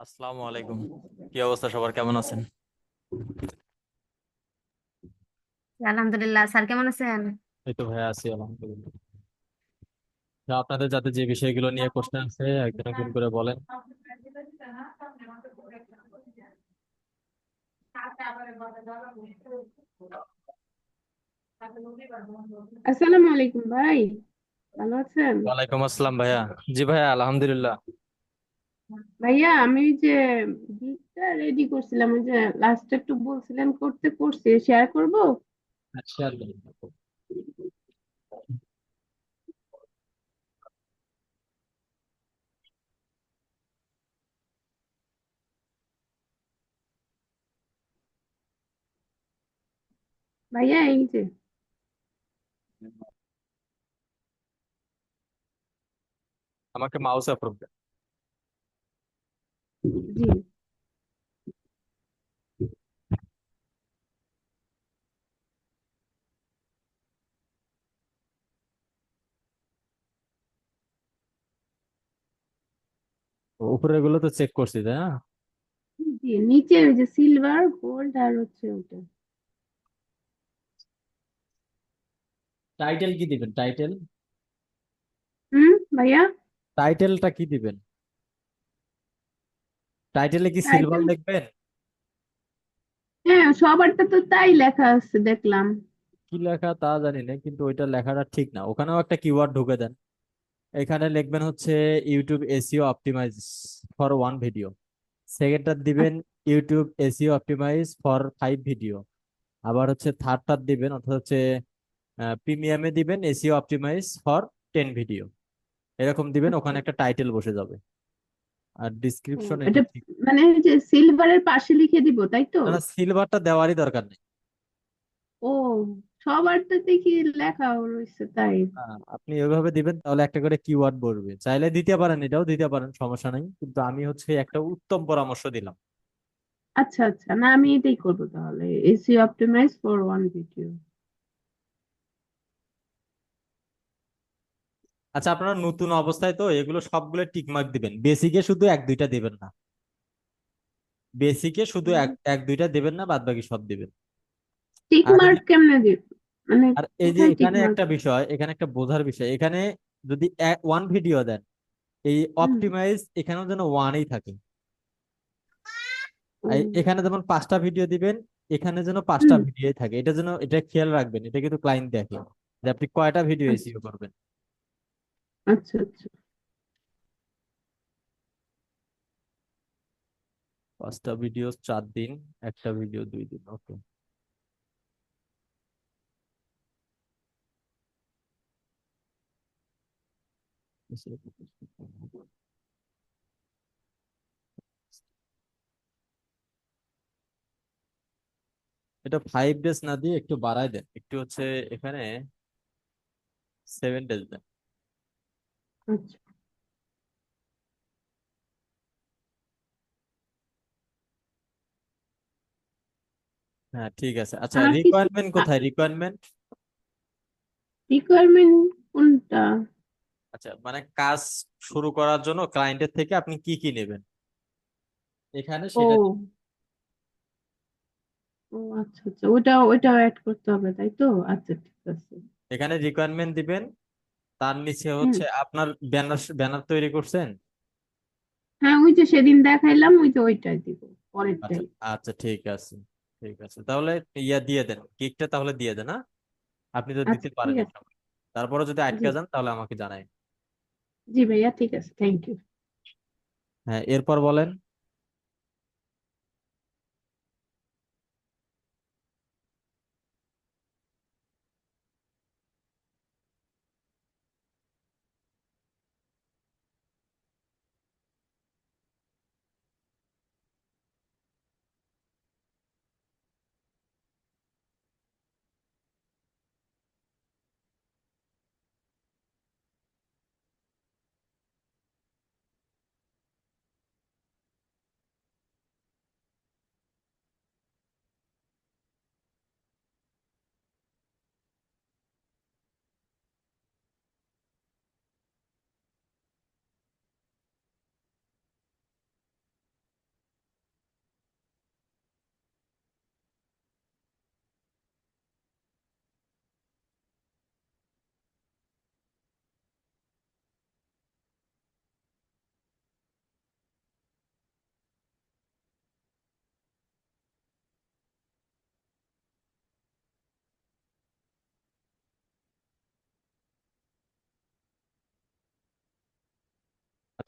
আসসালামু আলাইকুম। কি অবস্থা সবার? কেমন আছেন? আলহামদুলিল্লাহ স্যার কেমন আছেন? এই তো ভাই আছি আলহামদুলিল্লাহ। আপনাদের যাতে যে বিষয়গুলো নিয়ে কোশ্চেন আছে একজন একজন করে বলেন। আসসালামু আলাইকুম ভাই ভালো আছেন? ওয়ালাইকুম আসসালাম ভাইয়া। জি ভাইয়া আলহামদুলিল্লাহ। ভাইয়া আমি ওই যে গিকটা রেডি করছিলাম ওই যে লাস্ট একটু বলছিলেন করতে করছি শেয়ার করব? শেয়ার ভাইয়া এই যে। আমাকে মাউস অ্যাপ্রুভ দেন জি উপরেরগুলো তো চেক করছি তাই না জি নিচে ওই যে সিলভার গোল্ড আর হচ্ছে ওটা টাইটেল কি দিবেন টাইটেল হুম ভাইয়া টাইটেলটা কি দিবেন টাইটেলে কি সিলভার লিখবেন হ্যাঁ সবারটা তো তাই লেখা আছে দেখলাম। কি লেখা তা জানি না কিন্তু ওইটা লেখাটা ঠিক না। ওখানেও একটা কিওয়ার্ড ঢুকে দেন। এখানে লিখবেন হচ্ছে YouTube SEO optimize for one video সেকেন্ডটা দিবেন YouTube SEO optimize for five video আবার হচ্ছে থার্ডটা দিবেন অর্থাৎ হচ্ছে প্রিমিয়ামে দিবেন SEO optimize for ten video এরকম দিবেন ওখানে একটা টাইটেল বসে যাবে। আর এটা এটা মানে যে সিলভারের পাশে লিখে দিব তাই তো? না সিলভারটা দেওয়ারই দরকার নেই। ও সবারটা দেখি লেখা রয়েছে তাই। আপনি ওইভাবে দিবেন তাহলে একটা করে কিওয়ার্ড বলবে। চাইলে দিতে পারেন এটাও দিতে পারেন সমস্যা নাই। কিন্তু আমি হচ্ছে একটা উত্তম পরামর্শ দিলাম। আচ্ছা আচ্ছা। না আমি এটাই করব তাহলে। SEO optimize for one video আচ্ছা আপনারা নতুন অবস্থায় তো এগুলো সবগুলো টিকমার্ক দিবেন। বেসিকে শুধু এক দুইটা দিবেন না। বেসিকে শুধু এক এক দুইটা দিবেন না বাদ বাকি সব দিবেন। টিক মার্ক কেমনে দিব? মানে আর এই যে এখানে একটা বিষয় এখানে একটা বোঝার বিষয়। এখানে যদি ওয়ান ভিডিও দেন এই অপটিমাইজ এখানেও যেন ওয়ানই থাকে। এখানে যেমন পাঁচটা ভিডিও দিবেন এখানে যেন পাঁচটা। ভিডিও থাকে। এটা যেন এটা খেয়াল রাখবেন। এটা কিন্তু ক্লায়েন্ট দেখে যে আপনি কয়টা ভিডিও আচ্ছা। এসইও করবেন। আচ্ছা আচ্ছা। পাঁচটা ভিডিও চার দিন, একটা ভিডিও দুই দিন ওকে এটা ফাইভ ডেজ না দিয়ে একটু বাড়ায় দেন। একটু হচ্ছে এখানে সেভেন ডেজ দেন। আচ্ছা। হ্যাঁ ঠিক আছে। আচ্ছা আর কিছু রিকোয়ারমেন্ট কোথায়? রিকোয়ারমেন্ট রিকোয়ারমেন্ট কোনটা? আচ্ছা মানে কাজ শুরু করার জন্য ক্লায়েন্টের থেকে আপনি কি কি নেবেন? এখানে ও। সেটা ও আচ্ছা আচ্ছা। ওটা ওইটাও অ্যাড করতে হবে তাই তো? আচ্ছা ঠিক আছে। এখানে রিকোয়ারমেন্ট দিবেন তার নিচে হচ্ছে আপনার ব্যানার ব্যানার তৈরি করছেন? হ্যাঁ ওই যে সেদিন দেখাইলাম ওই যে ওইটাই দিব আচ্ছা পরেরটাই। আচ্ছা ঠিক আছে ঠিক আছে। তাহলে ইয়া দিয়ে দেন কেকটা তাহলে দিয়ে দেন হ্যাঁ? আপনি তো আচ্ছা দিতে ঠিক পারেন তারপরে যদি আটকে যান তাহলে আমাকে জানাই জি ভাইয়া ঠিক আছে থ্যাংক ইউ। হ্যাঁ এরপর বলেন।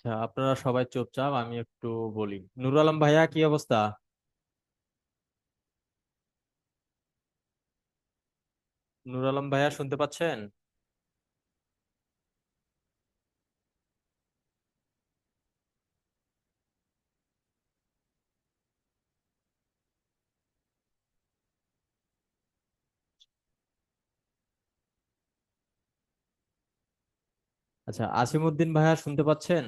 আচ্ছা আপনারা সবাই চুপচাপ, আমি একটু বলি। নুরুল আলম ভাইয়া, কি অবস্থা? নুরুল আলম ভাইয়া, শুনতে পাচ্ছেন? আচ্ছা আসিমুদ্দিন ভাইয়া, শুনতে পাচ্ছেন?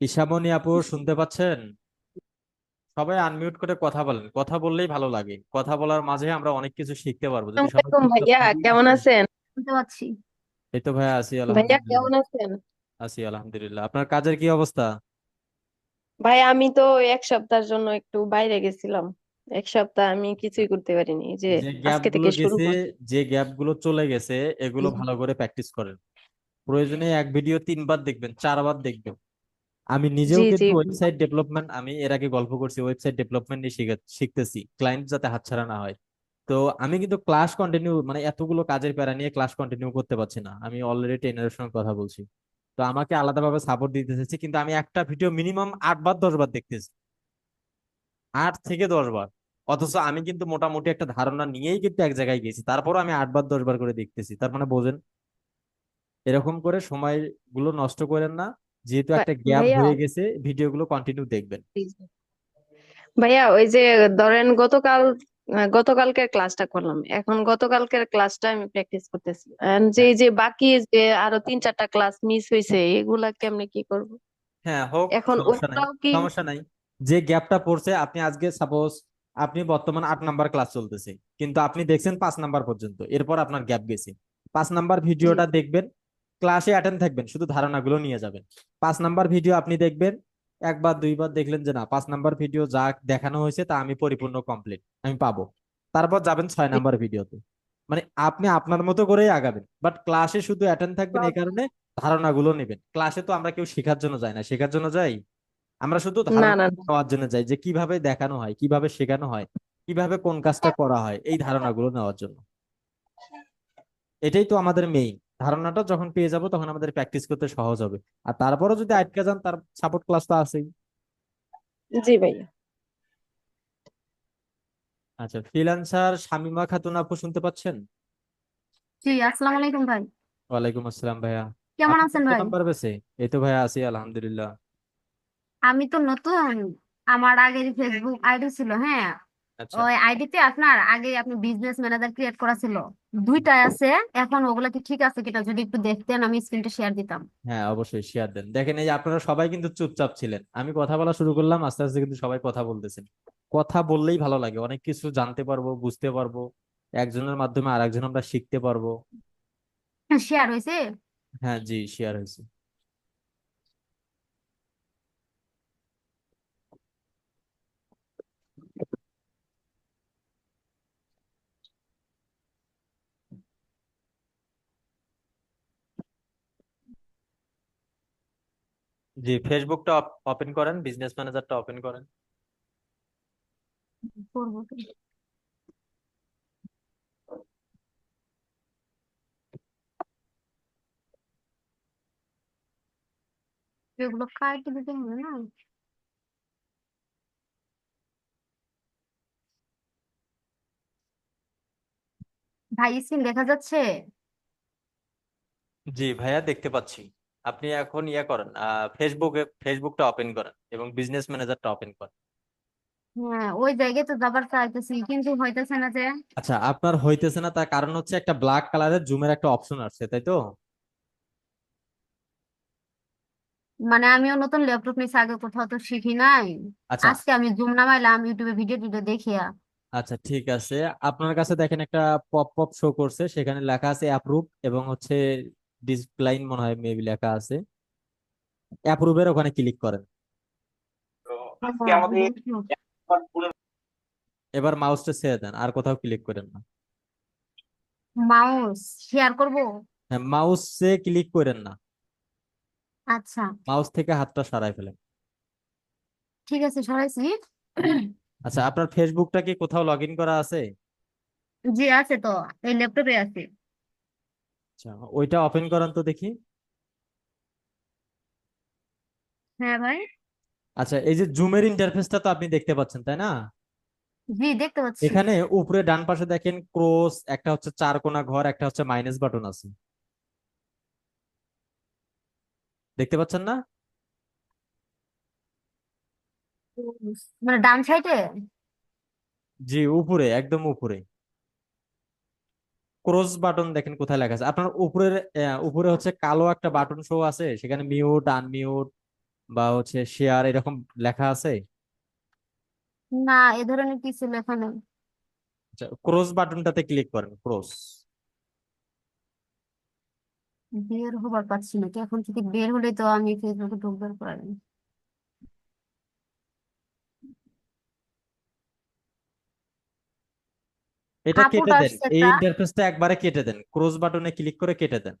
ইসামনি আপু শুনতে পাচ্ছেন? সবাই আনমিউট করে কথা বলেন। কথা বললেই ভালো লাগে। কথা বলার মাঝে আমরা অনেক কিছু শিখতে পারব। যদি সবাই ভাইয়া কেমন আছেন? শুনতে পাচ্ছি। এই তো ভাইয়া আছি ভাইয়া কেমন আছেন? আছি আলহামদুলিল্লাহ। আপনার কাজের কি অবস্থা? ভাই আমি তো এক সপ্তাহের জন্য একটু বাইরে গেছিলাম। এক সপ্তাহ আমি কিছুই করতে পারিনি। যে আজকে থেকে শুরু গেছে করছি যে গ্যাপগুলো চলে গেছে এগুলো ভালো করে প্র্যাকটিস করেন। প্রয়োজনে এক ভিডিও তিনবার দেখবেন চারবার দেখবেন। আমি নিজেও জি জি। কিন্তু ওয়েবসাইট ডেভেলপমেন্ট আমি এর আগে গল্প করছি ওয়েবসাইট ডেভেলপমেন্ট নিয়ে শিখে- শিখতেছি। ক্লায়েন্ট যাতে হাতছাড়া না হয়। তো আমি কিন্তু ক্লাস কন্টিনিউ মানে এতগুলো কাজের প্যারা নিয়ে ক্লাস কন্টিনিউ করতে পারছি না। আমি অলরেডি ট্রেনারের সঙ্গে কথা বলছি। তো আমাকে আলাদাভাবে সাপোর্ট দিতে চাইছি কিন্তু আমি একটা ভিডিও মিনিমাম আট বার দশ বার দেখতেছি। আট থেকে দশ বার। অথচ আমি কিন্তু মোটামুটি একটা ধারণা নিয়েই কিন্তু এক জায়গায় গেছি তারপরও আমি আট বার দশ বার করে দেখতেছি। তার মানে বোঝেন এরকম করে সময়গুলো নষ্ট করেন না। যেহেতু একটা গ্যাপ ভাইয়া হয়ে গেছে ভিডিওগুলো কন্টিনিউ দেখবেন। ভাইয়া ওই যে ধরেন গতকাল আহ, গতকালকের ক্লাসটা করলাম। এখন গতকালকের ক্লাসটা আমি প্র্যাকটিস করতেছি। And যে যে বাকি যে আরও তিন চারটা ক্লাস মিস হয়েছে এগুলা কেমনে কি করব? হ্যাঁ হোক এখন সমস্যা নাই ওটাও কি সমস্যা নাই। যে গ্যাপটা পড়ছে আপনি আজকে সাপোজ আপনি বর্তমান আট নাম্বার ক্লাস চলতেছে কিন্তু আপনি দেখছেন পাঁচ নাম্বার পর্যন্ত এরপর আপনার গ্যাপ গেছে। পাঁচ নাম্বার ভিডিওটা দেখবেন ক্লাসে অ্যাটেন্ড থাকবেন শুধু ধারণাগুলো নিয়ে যাবেন। পাঁচ নাম্বার ভিডিও আপনি দেখবেন একবার দুইবার দেখলেন যে না পাঁচ নাম্বার ভিডিও যা দেখানো হয়েছে তা আমি পরিপূর্ণ কমপ্লিট আমি পাবো। তারপর যাবেন ছয় নাম্বার ভিডিওতে মানে আপনি আপনার মতো করেই আগাবেন বাট ক্লাসে শুধু অ্যাটেন্ড থাকবেন এই কারণে ধারণাগুলো নেবেন। ক্লাসে তো আমরা কেউ শেখার জন্য যাই না শেখার জন্য যাই? আমরা শুধু ধারণা নেওয়ার জন্য যাই যে কীভাবে দেখানো হয় কীভাবে শেখানো হয় কীভাবে কোন কাজটা করা হয় এই ধারণাগুলো নেওয়ার জন্য। এটাই তো আমাদের মেইন ধারণাটা যখন পেয়ে যাব তখন আমাদের প্র্যাকটিস করতে সহজ হবে। আর তারপরও যদি আটকে যান তার সাপোর্ট ক্লাস তো আছেই। জি ভাইয়া। আচ্ছা ফ্রিল্যান্সার শামিমা খাতুন আপু শুনতে পাচ্ছেন? জি আসসালামু আলাইকুম ভাই। ওয়ালাইকুম আসসালাম ভাইয়া। কেমন আপনি আছেন কত ভাই? নাম্বার পেয়েছে এই তো ভাইয়া আছি আলহামদুলিল্লাহ। আমি তো নতুন। আমার আগের ফেসবুক আইডি ছিল হ্যাঁ? আচ্ছা। ওই আইডিতে আপনার আগে আপনি বিজনেস ম্যানেজার ক্রিয়েট করা ছিল। দুইটাই আছে। এখন ওগুলা কি ঠিক আছে কিনা যদি একটু দেখতেন আমি স্ক্রিনটা শেয়ার দিতাম। হ্যাঁ অবশ্যই শেয়ার দেন। দেখেন এই যে আপনারা সবাই কিন্তু চুপচাপ ছিলেন। আমি কথা বলা শুরু করলাম আস্তে আস্তে কিন্তু সবাই কথা বলতেছেন। কথা বললেই ভালো লাগে। অনেক কিছু জানতে পারব বুঝতে পারব। একজনের মাধ্যমে আর একজন আমরা শিখতে পারব। শেয়ার হয়েছে? হ্যাঁ জি শেয়ার হয়েছে। জি ফেসবুকটা ওপেন করেন বিজনেস ম্যানেজারটা ওপেন করেন। দিতে হবে না? ভাই স্ক্রিন দেখা যাচ্ছে? জি ভাইয়া দেখতে পাচ্ছি। আপনি এখন ইয়ে করেন ফেসবুকে ফেসবুকটা ওপেন করেন এবং বিজনেস ম্যানেজারটা ওপেন করেন। হ্যাঁ ওই জায়গায় তো যাবার চাইতেছি কিন্তু হইতেছে না যে। আচ্ছা আপনার হইতেছে না তার কারণ হচ্ছে একটা ব্ল্যাক কালারের জুমের একটা অপশন আসছে তাই তো? মানে আমিও নতুন ল্যাপটপ নিয়েছি আগে কোথাও তো শিখি নাই। আচ্ছা। আজকে আমি জুম নামাইলাম ইউটিউবে ভিডিও টিডিও দেখিয়া। আচ্ছা ঠিক আছে। আপনার কাছে দেখেন একটা পপ পপ শো করছে সেখানে লেখা আছে অ্যাপ্রুভ এবং হচ্ছে ডিসপ্লাইন মনে হয় মেবি লেখা আছে। অ্যাপ্রুভের ওখানে ক্লিক করেন। এবার মাউসটা ছেড়ে দেন আর কোথাও ক্লিক করেন না। মাউস শেয়ার করব? হ্যাঁ মাউসে ক্লিক করেন না। আচ্ছা। মাউস থেকে হাতটা সরাই ফেলেন। ঠিক আছে সরাইছি। আচ্ছা আপনার ফেসবুকটা কি কোথাও লগ ইন করা আছে? জি আছে তো এই ল্যাপটপে আছে। আচ্ছা ওইটা ওপেন করান তো দেখি। হ্যাঁ ভাই। আচ্ছা এই যে জুমের ইন্টারফেসটা তো আপনি দেখতে পাচ্ছেন তাই না? জি দেখতে পাচ্ছি। এখানে উপরে ডান পাশে দেখেন ক্রস একটা হচ্ছে চার কোণা ঘর একটা হচ্ছে মাইনাস বাটন আছে। দেখতে পাচ্ছেন না? মানে ডান সাইডে জি উপরে একদম উপরে। ক্রস বাটন দেখেন কোথায় লেখা আছে। আপনার উপরের উপরে হচ্ছে কালো একটা বাটন শো আছে সেখানে মিউট আনমিউট বা হচ্ছে শেয়ার এরকম লেখা আছে? না এ ধরনের কিছু লেখা নেই। আচ্ছা ক্রস বাটনটাতে ক্লিক করেন ক্রস বের হবার পাচ্ছি না কি এখন যদি বের হলে তো আমি ফেসবুকে ঢুকবার পারি এটা কেটে দেন। এই ইন্টারফেসটা একবারে কেটে দেন। ক্রস বাটনে ক্লিক করে কেটে দেন।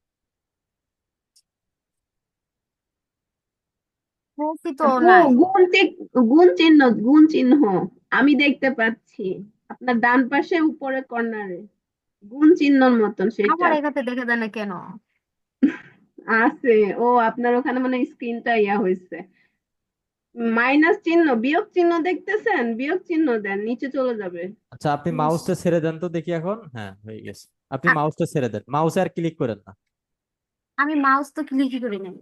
গুণ চিহ্ন গুণ চিহ্ন আমি দেখতে পাচ্ছি। আপনার ডান পাশে উপরে কর্নারে গুণ চিহ্নর মতন সেটা। আমার এখানে দেখা যায় না কেন? আছে। ও আপনার ওখানে মানে স্ক্রিনটা ইয়া হয়েছে। মাইনাস চিহ্ন বিয়োগ চিহ্ন দেখতেছেন? বিয়োগ চিহ্ন দেন নিচে চলে যাবে। আচ্ছা আপনি মাউসটা ছেড়ে দেন তো দেখি এখন। হ্যাঁ হয়ে গেছে। আপনি মাউসটা ছেড়ে দেন। মাউসে আর ক্লিক করেন না। আমি মাউস তো ক্লিকই করি নাই।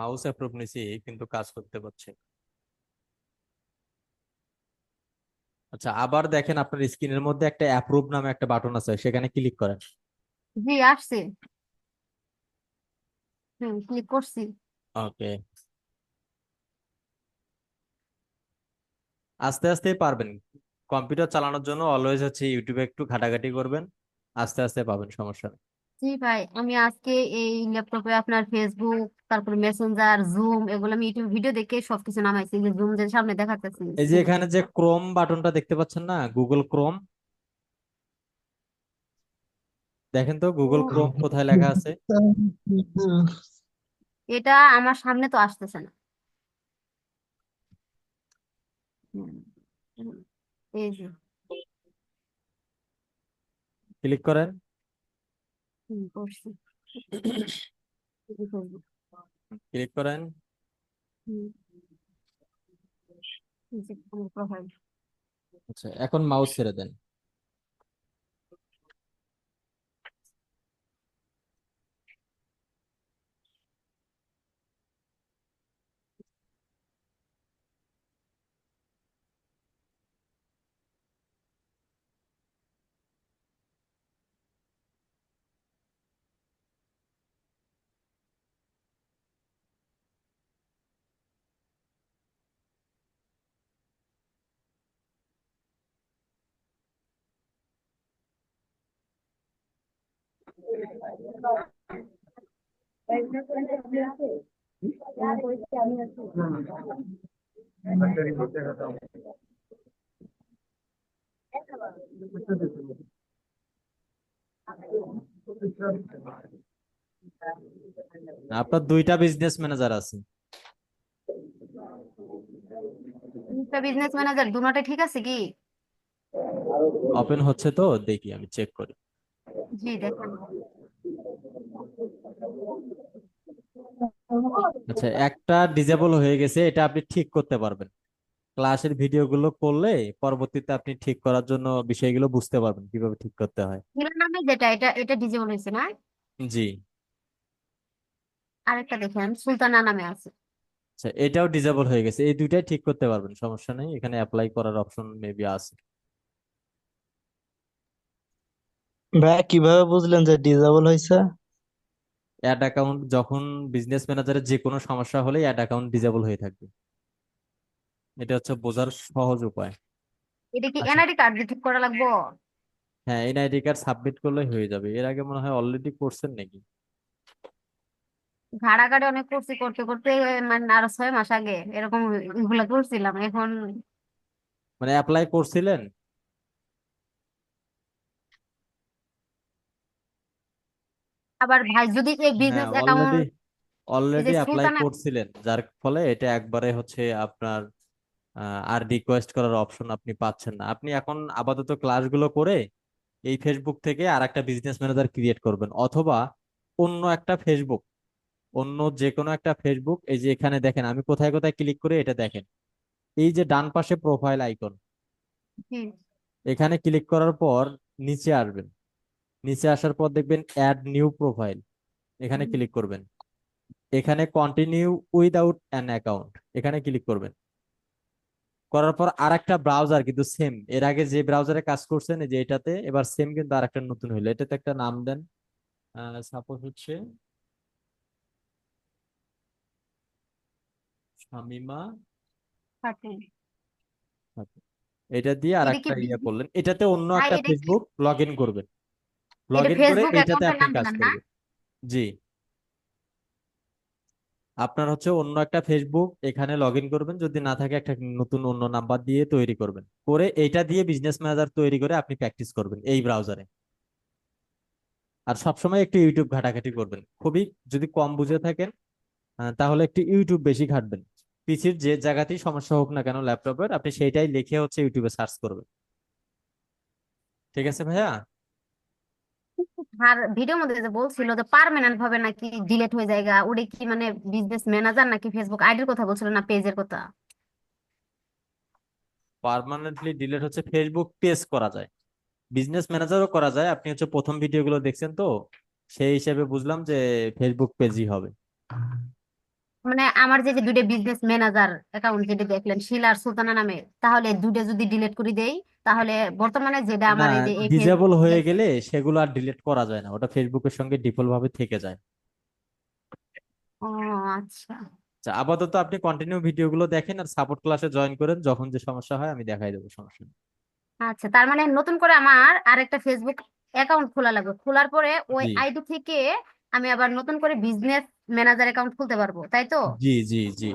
মাউস অ্যাপ্রুভ নিছি কিন্তু কাজ করতে পারছে আচ্ছা আবার দেখেন আপনার স্ক্রিনের মধ্যে একটা অ্যাপ্রুভ নামে একটা বাটন আছে সেখানে ক্লিক করেন। জি আসছে। হুম ক্লিক করছি। ওকে। আস্তে আস্তে পারবেন। কম্পিউটার চালানোর জন্য অলওয়েজ হচ্ছে ইউটিউবে একটু ঘাটাঘাটি করবেন আস্তে আস্তে পাবেন সমস্যা নেই। জি ভাই আমি আজকে এই ল্যাপটপে আপনার ফেসবুক তারপরে মেসেঞ্জার জুম এগুলো আমি ইউটিউব ভিডিও দেখে সবকিছু নামাইছি যে জুম যে সামনে দেখাতেছি এই যে এখানে যে ক্রোম বাটনটা দেখতে পাচ্ছেন না গুগল ক্রোম দেখেন তো গুগল ক্রোম কোথায় লেখা আছে? এটা আমার সামনে তো আসতেছে না। এই যে। ক্লিক করেন হুম, করছি এই যে ফেসবুক ক্লিক করেন আচ্ছা এখন মাউস ছেড়ে দেন আপনার দুইটা বিজনেস ম্যানেজার আছে। বিজনেস ম্যানেজার দুটোটা ঠিক আছে কি? ওপেন হচ্ছে তো দেখি আমি চেক করি। জি দেখেন। আচ্ছা একটা ডিজেবল হয়ে গেছে এটা আপনি ঠিক করতে পারবেন। ক্লাসের ভিডিওগুলো করলে পরবর্তীতে আপনি ঠিক করার জন্য বিষয়গুলো বুঝতে পারবেন কীভাবে ঠিক করতে হয়। এর নামে যেটা এটা এটা ডিজেবল হয়েছে না? জি। আরেকটা দেখেন সুলতানা নামে আছে। আচ্ছা এটাও ডিজেবল হয়ে গেছে এই দুইটাই ঠিক করতে পারবেন সমস্যা নেই এখানে অ্যাপ্লাই করার অপশন মেবি আছে। ভাইয়া কীভাবে বুঝলেন যে ডিসেবল হয়েছে? অ্যাড অ্যাকাউন্ট যখন বিজনেস ম্যানেজারের যে কোনো সমস্যা হলে অ্যাড অ্যাকাউন্ট ডিজেবল হয়ে থাকবে। এটা হচ্ছে বোঝার সহজ উপায়। এটা কি। এনআইডি কার্ড ঠিক করা লাগবো? হ্যাঁ এনআইডি কার্ড সাবমিট করলে হয়ে যাবে। এর আগে মনে হয় অলরেডি করছেন নাকি? ঘাড়াঘাড়ি অনেক করছি করতে করতে মানে আরও ছয় মাস আগে এরকম এগুলা করছিলাম এখন মানে অ্যাপ্লাই করছিলেন? আবার ভাই যদি এই হ্যাঁ business already account already apply করছিলেন যার ফলে এটা একবারে হচ্ছে আপনার আর রিকোয়েস্ট করার অপশন আপনি পাচ্ছেন না। আপনি এখন আপাতত ক্লাসগুলো করে এই ফেসবুক থেকে আর একটা বিজনেস ম্যানেজার ক্রিয়েট করবেন অথবা অন্য একটা ফেসবুক অন্য যে কোনো একটা ফেসবুক এই যে এখানে দেখেন আমি কোথায় কোথায় ক্লিক করে এটা দেখেন। এই যে ডান পাশে প্রোফাইল আইকন এখানে ক্লিক করার পর নিচে আসবেন। নিচে আসার পর দেখবেন অ্যাড নিউ প্রোফাইল এখানে ক্লিক করবেন। এখানে কন্টিনিউ উইদাউট অ্যান অ্যাকাউন্ট এখানে ক্লিক করবেন। করার পর আর একটা ব্রাউজার কিন্তু সেম এর আগে যে ব্রাউজারে কাজ করছেন এই যে এটাতে এবার সেম কিন্তু আর একটা নতুন হইল। এটাতে একটা নাম দেন সাপোজ হচ্ছে শামিমা এটা দিয়ে আর একটা ইয়ে করলেন। এটাতে অন্য একটা ফেসবুক লগ ইন করবেন। লগ ইন করে অ্যাকাউন্টের আপনি কাজ করবেন। জি। আপনার হচ্ছে অন্য একটা ফেসবুক এখানে লগ ইন করবেন যদি না থাকে একটা নতুন অন্য নাম্বার দিয়ে তৈরি করবেন। করে এইটা দিয়ে বিজনেস ম্যানেজার তৈরি করে আপনি প্র্যাকটিস করবেন এই ব্রাউজারে আর সবসময় একটু ইউটিউব ঘাটাঘাটি করবেন। খুবই যদি কম বুঝে থাকেন তাহলে একটু ইউটিউব বেশি ঘাটবেন। পিসির যে জায়গাতেই সমস্যা হোক না কেন ল্যাপটপের আপনি সেইটাই লিখে হচ্ছে ইউটিউবে সার্চ করবেন। ঠিক আছে ভাইয়া? আর ভিডিওর মধ্যে যে বলছিল যে পার্মানেন্ট ভাবে নাকি ডিলিট হয়ে যায় ওটা কি মানে বিজনেস ম্যানেজার নাকি ফেসবুক আইডির কথা বলছিল না পেজের কথা? পার্মানেন্টলি ডিলিট হচ্ছে ফেসবুক পেজ করা যায়। বিজনেস ম্যানেজারও করা যায়। আপনি হচ্ছে প্রথম ভিডিওগুলো দেখছেন তো সেই হিসেবে বুঝলাম যে ফেসবুক পেজই হবে। মানে আমার যে যে দুইটা বিজনেস ম্যানেজার অ্যাকাউন্ট যেটা দেখলেন শিলা আর সুলতানা নামে তাহলে দুইটা যদি ডিলিট করে দেই তাহলে বর্তমানে যেটা আমার এই যে ডিজেবল হয়ে গেলে সেগুলো আর ডিলিট করা যায় না। ওটা ফেসবুকের সঙ্গে ডিফল্ট ভাবে থেকে যায়। ও আচ্ছা। আচ্ছা আপাতত আপনি কন্টিনিউ ভিডিওগুলো দেখেন আর সাপোর্ট ক্লাসে জয়েন করেন যখন যে সমস্যা হয় আমি দেখাই দেবো সমস্যা নেই। আচ্ছা তার মানে নতুন করে আমার আরেকটা ফেসবুক অ্যাকাউন্ট খোলা লাগবে। খোলার পরে ওই জি। আইডি থেকে আমি আবার নতুন করে বিজনেস ম্যানেজার অ্যাকাউন্ট খুলতে পারব তাই তো? জি জি জি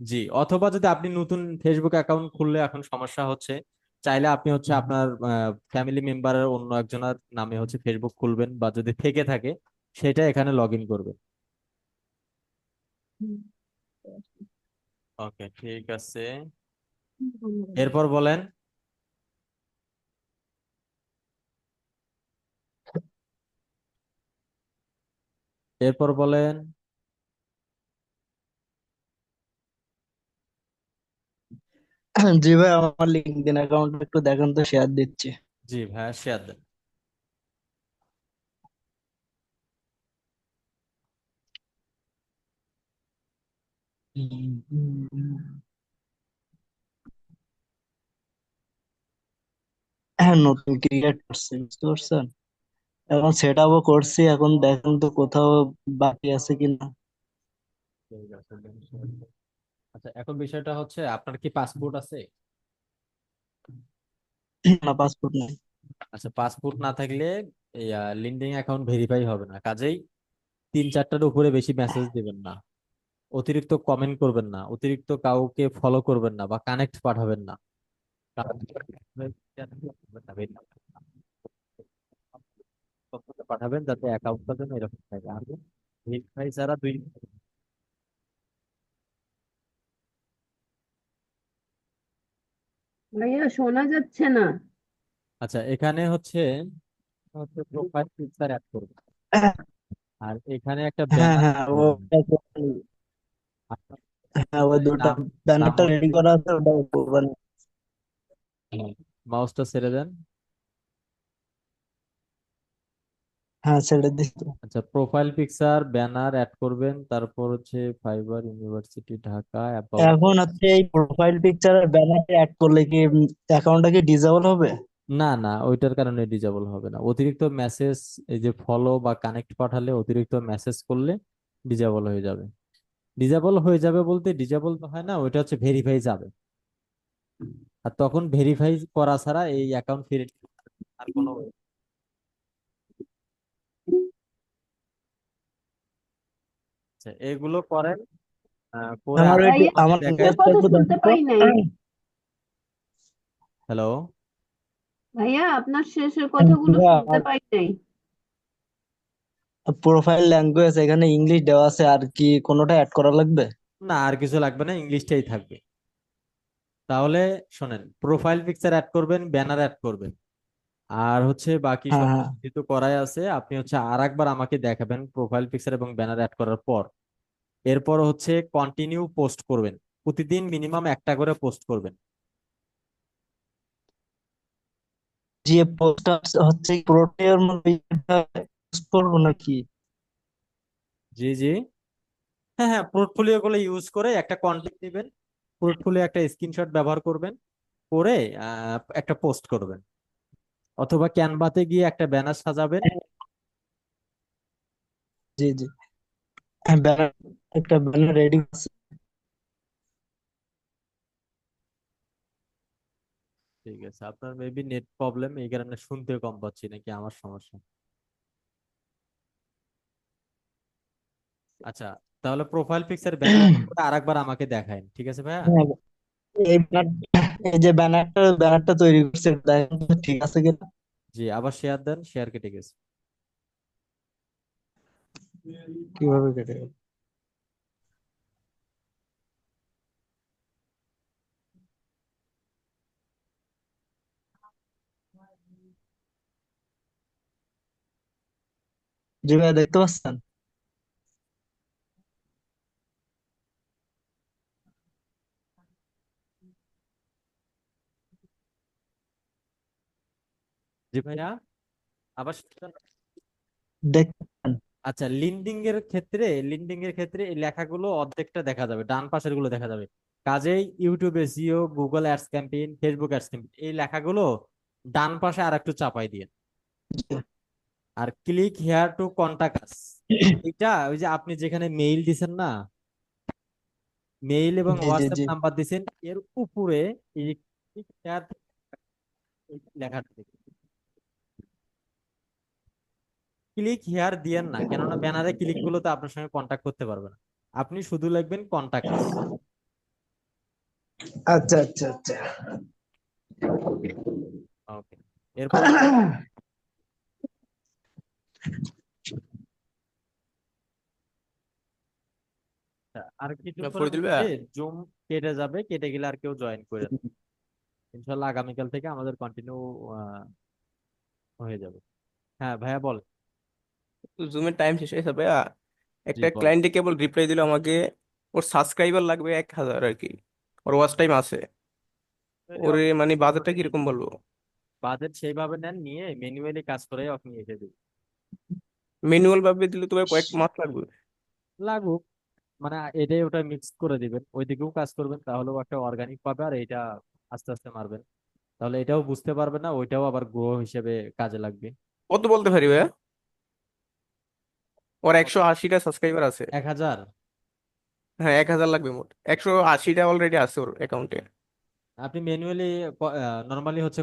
জি। অথবা যদি আপনি নতুন ফেসবুক অ্যাকাউন্ট খুললে এখন সমস্যা হচ্ছে চাইলে আপনি হচ্ছে আপনার ফ্যামিলি মেম্বারের অন্য একজনের নামে হচ্ছে ফেসবুক খুলবেন বা যদি থেকে থাকে সেটা এখানে লগ ইন করবেন ওকে ঠিক আছে। এরপর বলেন। এরপর বলেন। জি ভাই আমার লিঙ্কডইন অ্যাকাউন্ট একটু দেখেন তো শেয়ার দিচ্ছি। জি ভাই শেয়ার দেন। হ্যাঁ নতুন ক্রিয়েট করছি বুঝতে পারছেন? এখন সেট আপও করছি এখন দেখেন তো কোথাও বাকি আছে কিনা। আচ্ছা এখন বিষয়টা হচ্ছে আপনার কি পাসপোর্ট আছে? না পাসপোর্ট নেই। আচ্ছা পাসপোর্ট না থাকলে লিঙ্কডইন অ্যাকাউন্ট ভেরিফাই হবে না। কাজেই তিন চারটার উপরে বেশি মেসেজ দিবেন না। অতিরিক্ত কমেন্ট করবেন না। অতিরিক্ত কাউকে ফলো করবেন না বা কানেক্ট পাঠাবেন না। পাঠাবেন যাতে অ্যাকাউন্টটা যেন এরকম থাকে। আর ভেরিফাই ছাড়া দুই ভাইয়া শোনা যাচ্ছে না। আচ্ছা এখানে হচ্ছে হচ্ছে প্রোফাইল পিকচার অ্যাড করব। আর এখানে একটা হ্যাঁ ব্যানার হ্যাঁ ও হ্যাঁ ওই দুটা ব্যানারটা রেডি করা আছে ওটা করবেন। মাউসটা ছেড়ে দেন। হ্যাঁ ছেড়ে দিচ্ছি আচ্ছা প্রোফাইল পিকচার ব্যানার অ্যাড করবেন তারপর হচ্ছে ফাইবার ইউনিভার্সিটি ঢাকা এখন হচ্ছে এই প্রোফাইল পিকচারের ব্যানারটা অ্যাড করলে কি অ্যাকাউন্টটা কি ডিসেবল হবে? না না ওইটার কারণে ডিজেবল হবে না। অতিরিক্ত মেসেজ এই যে ফলো বা কানেক্ট পাঠালে অতিরিক্ত মেসেজ করলে ডিজেবল হয়ে যাবে। ডিজেবল হয়ে যাবে বলতে ডিজেবল তো হয় না ওইটা হচ্ছে ভেরিফাই যাবে। আর তখন ভেরিফাই করা ছাড়া এই অ্যাকাউন্ট ফিরে আর কোনো এগুলো করেন করে আমার একটু আমার দেখেন। ইমেজটা কথা শুনতে পাই নাই। হ্যালো? ভাইয়া আপনার শেষের কথাগুলো শুনতে পাই নাই। প্রোফাইল ল্যাঙ্গুয়েজ এখানে ইংলিশ দেওয়া আছে আর কি কোনোটা অ্যাড করা লাগবে? না আর কিছু লাগবে না ইংলিশটাই থাকবে। তাহলে শোনেন প্রোফাইল পিকচার অ্যাড করবেন ব্যানার অ্যাড করবেন। আর হচ্ছে বাকি হ্যাঁ সব হ্যাঁ। কিছু করাই আছে আপনি হচ্ছে আর একবার আমাকে দেখাবেন প্রোফাইল পিকচার এবং ব্যানার অ্যাড করার পর। এরপর হচ্ছে কন্টিনিউ পোস্ট করবেন। প্রতিদিন মিনিমাম একটা করে পোস্ট করবেন। যে পোস্টটা হচ্ছে মধ্যে করব নাকি? জি জি। হ্যাঁ হ্যাঁ পোর্টফোলিও গুলো ইউজ করে একটা কন্টেন্ট দিবেন পোর্টফোলিও একটা স্ক্রিনশট ব্যবহার করবেন। করে আহ, একটা পোস্ট করবেন। অথবা ক্যানভাতে গিয়ে একটা ব্যানার সাজাবেন। জি জি। ব্যানার একটা ব্যানার রেডি ঠিক আছে আপনার মেবি নেট প্রবলেম এই কারণে শুনতে কম পাচ্ছি নাকি আমার সমস্যা? আচ্ছা তাহলে প্রোফাইল পিকচার ব্যানার আরেকবার আমাকে দেখায়েন ঠিক আছে ভাইয়া? হ্যাঁ, এই ব্যানার এই যে ব্যানারটা ব্যানারটা তৈরি করছে দেখেন তো ঠিক আছে কিনা। জি আবার শেয়ার দেন শেয়ার কেটে গেছে। কীভাবে কেটে গেল? জি ভাই দেখতে পাচ্ছেন? জি ভাইয়া? আবার শেয়ার আচ্ছা লিন্ডিং এর ক্ষেত্রে লিন্ডিং এর ক্ষেত্রে এই লেখাগুলো অর্ধেকটা দেখা যাবে ডান পাশেরগুলো দেখা যাবে। কাজেই YouTube SEO Google ads campaign Facebook ads campaign এই লেখাগুলো ডান পাশে আর একটু চাপাই দিয়ে। আর click here to contact us এটা ওই যে আপনি যেখানে মেইল দিছেন না মেইল এবং হোয়াটসঅ্যাপ নাম্বার দিছেন এর উপরে এই ক্লিক হেয়ার লেখাটা দেখুন। ক্লিক হেয়ার দিয়েন না কেননা ব্যানারে ক্লিক করলে তো আপনার সঙ্গে কন্টাক্ট করতে পারবে না। আপনি শুধু লিখবেন কন্টাক্ট আচ্ছা আচ্ছা আচ্ছা। ওকে এরপর আর মধ্যে জুম কেটে যাবে কেটে গেলে আর কেউ জয়েন করে না। ইনশাল্লাহ আগামীকাল থেকে আমাদের কন্টিনিউ হয়ে যাবে। হ্যাঁ ভাইয়া বল। জুমের টাইম শেষ হয়েছে ভাইয়া। একটা বল ক্লায়েন্টে কেবল রিপ্লাই দিল আমাকে ওর সাবস্ক্রাইবার লাগবে এক হাজার আর কি। ওর ওয়াচ টাইম আছে। ওরে মানে বাজেটটা কীরকম বলব? বাজেট সেইভাবে নেন নিয়ে ম্যানুয়ালি কাজ করে আপনি এসে দিন ম্যানুয়াল ভাবে দিলে তো ভাই কয়েক মাস লাগবে। লাগুক। মানে এটাই ওটা মিক্স করে দিবেন। ওইদিকেও কাজ করবেন তাহলেও একটা অর্গানিক পাবে আর এটা আস্তে আস্তে মারবেন। তাহলে এটাও বুঝতে পারবে না ওইটাও আবার গ্রো হিসেবে কাজে লাগবে। কত বলতে পারি ভাইয়া? ওর একশো আশিটা সাবস্ক্রাইবার আছে। এক হাজার? হ্যাঁ এক হাজার লাগবে মোট। একশো আশিটা অলরেডি আছে ওর অ্যাকাউন্টে আপনি ম্যানুয়ালি নর্মালি হচ্ছে